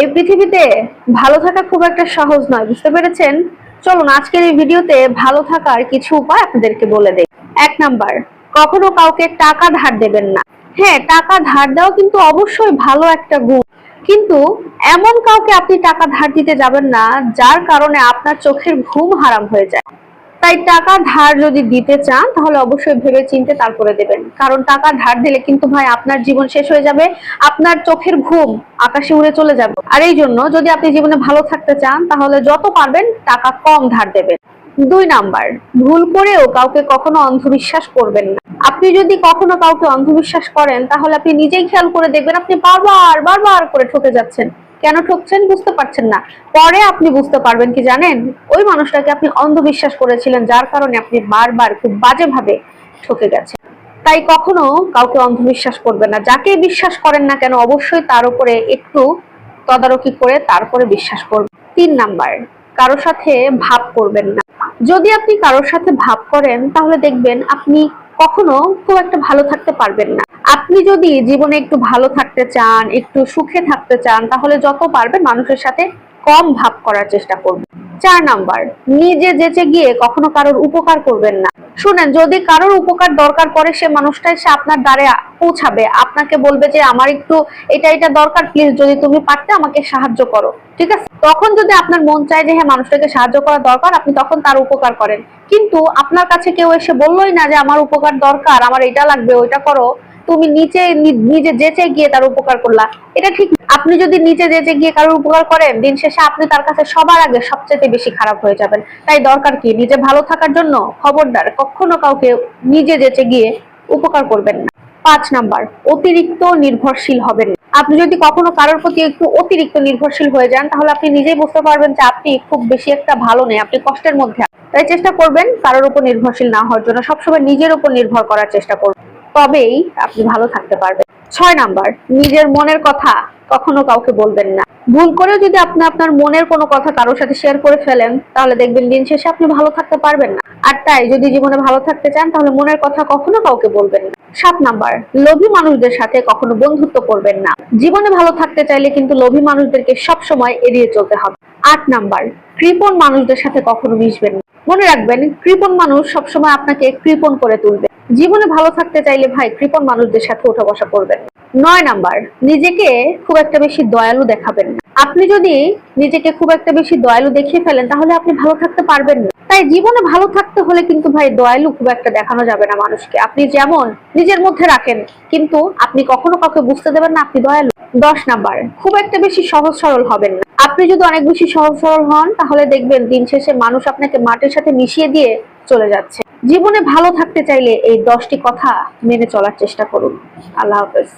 এই পৃথিবীতে ভালো থাকা খুব একটা সহজ নয়, বুঝতে পেরেছেন? চলুন, আজকের এই ভিডিওতে ভালো থাকার কিছু উপায় আপনাদেরকে বলে দেই। এক নাম্বার, কখনো কাউকে টাকা ধার দেবেন না। হ্যাঁ টাকা ধার দেওয়া কিন্তু অবশ্যই ভালো একটা গুণ। কিন্তু এমন কাউকে আপনি টাকা ধার দিতে যাবেন না, যার কারণে আপনার চোখের ঘুম হারাম হয়ে যায়। টাকা ধার যদি দিতে চান, তাহলে অবশ্যই ভেবে চিনতে তারপরে দেবেন। কারণ টাকা ধার দিলে কিন্তু ভাই আপনার জীবন শেষ হয়ে যাবে, আপনার চোখের ঘুম আকাশে উড়ে চলে যাবে। আর এই জন্য যদি আপনি জীবনে ভালো থাকতে চান, তাহলে যত পারবেন টাকা কম ধার দেবেন। দুই নাম্বার, ভুল করেও কাউকে কখনো অন্ধবিশ্বাস করবেন না। আপনি যদি কখনো কাউকে অন্ধবিশ্বাস করেন, তাহলে আপনি নিজেই খেয়াল করে দেখবেন আপনি বারবার বারবার করে ঠকে যাচ্ছেন। কেন ঠকছেন বুঝতে পারছেন না। পরে আপনি বুঝতে পারবেন কি জানেন? ওই মানুষটাকে আপনি অন্ধবিশ্বাস করেছিলেন, যার কারণে আপনি বারবার খুব বাজেভাবে ঠকে গেছেন। তাই কখনো কাউকে অন্ধবিশ্বাস করবেন না। যাকে বিশ্বাস করেন না কেন, অবশ্যই তার উপরে একটু তদারকি করে তারপরে বিশ্বাস করবেন। তিন নাম্বার কারোর সাথে ভাব করবেন না। যদি আপনি কারোর সাথে ভাব করেন, তাহলে দেখবেন আপনি কখনো খুব একটা ভালো থাকতে পারবেন না। আপনি যদি জীবনে একটু ভালো থাকতে চান, একটু সুখে থাকতে চান, তাহলে যত পারবেন মানুষের সাথে কম ভাব করার চেষ্টা করবেন। চার নাম্বার, নিজে যেচে গিয়ে কখনো কারোর উপকার করবেন না। শুনেন, যদি কারোর উপকার দরকার পড়ে, সে মানুষটা এসে আপনার দ্বারে পৌঁছাবে। আপনাকে বলবে যে, আমার একটু এটা এটা দরকার প্লিজ যদি তুমি পারতে আমাকে সাহায্য করো। ঠিক আছে? তখন যদি আপনার মন চায় যে হ্যাঁ মানুষটাকে সাহায্য করা দরকার, আপনি তখন তার উপকার করেন। কিন্তু আপনার কাছে কেউ এসে বললোই না যে, আমার উপকার দরকার, আমার এটা লাগবে, ওইটা করো। তুমি নিচে নিজে যেচে গিয়ে তার উপকার করলা। এটা ঠিক। আপনি যদি নিচে যেচে গিয়ে কারোর উপকার করেন, দিন শেষে আপনি তার কাছে সবার আগে সবচেয়ে বেশি খারাপ হয়ে যাবেন। তাই দরকার কি? নিজে ভালো থাকার জন্য খবরদার কখনো কাউকে নিজে যেচে গিয়ে উপকার করবেন না। পাঁচ নাম্বার, অতিরিক্ত নির্ভরশীল হবেন। আপনি যদি কখনো কারোর প্রতি একটু অতিরিক্ত নির্ভরশীল হয়ে যান, তাহলে আপনি নিজেই বুঝতে পারবেন যে আপনি খুব বেশি একটা ভালো নেই, আপনি কষ্টের মধ্যে তাই চেষ্টা করবেন কারোর উপর নির্ভরশীল না হওয়ার জন্য সবসময় নিজের উপর নির্ভর করার চেষ্টা করবেন তবেই আপনি ভালো থাকতে পারবেন। ছয় নাম্বার, নিজের মনের কথা কখনো কাউকে বলবেন না। ভুল করেও যদি আপনি আপনার মনের কোনো কথা কারোর সাথে শেয়ার করে ফেলেন, তাহলে দেখবেন দিন শেষে আপনি ভালো থাকতে পারবেন না। আর তাই যদি জীবনে ভালো থাকতে চান, তাহলে মনের কথা কখনো কাউকে বলবেন না। সাত নাম্বার, লোভী মানুষদের সাথে কখনো বন্ধুত্ব করবেন না। জীবনে ভালো থাকতে চাইলে কিন্তু লোভী মানুষদেরকে সব সময় এড়িয়ে চলতে হবে। আট নাম্বার, কৃপণ মানুষদের সাথে কখনো মিশবেন না। মনে রাখবেন, কৃপণ মানুষ সবসময় আপনাকে কৃপণ করে তুলবে। জীবনে ভালো থাকতে চাইলে ভাই, কৃপণ মানুষদের সাথে উঠা বসা করবেন। নয় নাম্বার, নিজেকে খুব একটা বেশি দয়ালু দেখাবেন না। আপনি যদি নিজেকে খুব একটা বেশি দয়ালু দেখিয়ে ফেলেন, তাহলে আপনি ভালো থাকতে পারবেন না। তাই জীবনে ভালো থাকতে হলে কিন্তু ভাই দয়ালু খুব একটা দেখানো যাবে না মানুষকে। আপনি যেমন নিজের মধ্যে রাখেন, কিন্তু আপনি কখনো কাউকে বুঝতে দেবেন না আপনি দয়ালু। দশ নাম্বার, খুব একটা বেশি সহজ সরল হবেন না। আপনি যদি অনেক বেশি সহজ সরল হন, তাহলে দেখবেন দিন শেষে মানুষ আপনাকে মাটির সাথে মিশিয়ে দিয়ে চলে যাচ্ছে। জীবনে ভালো থাকতে চাইলে এই দশটি কথা মেনে চলার চেষ্টা করুন। আল্লাহ হাফেজ।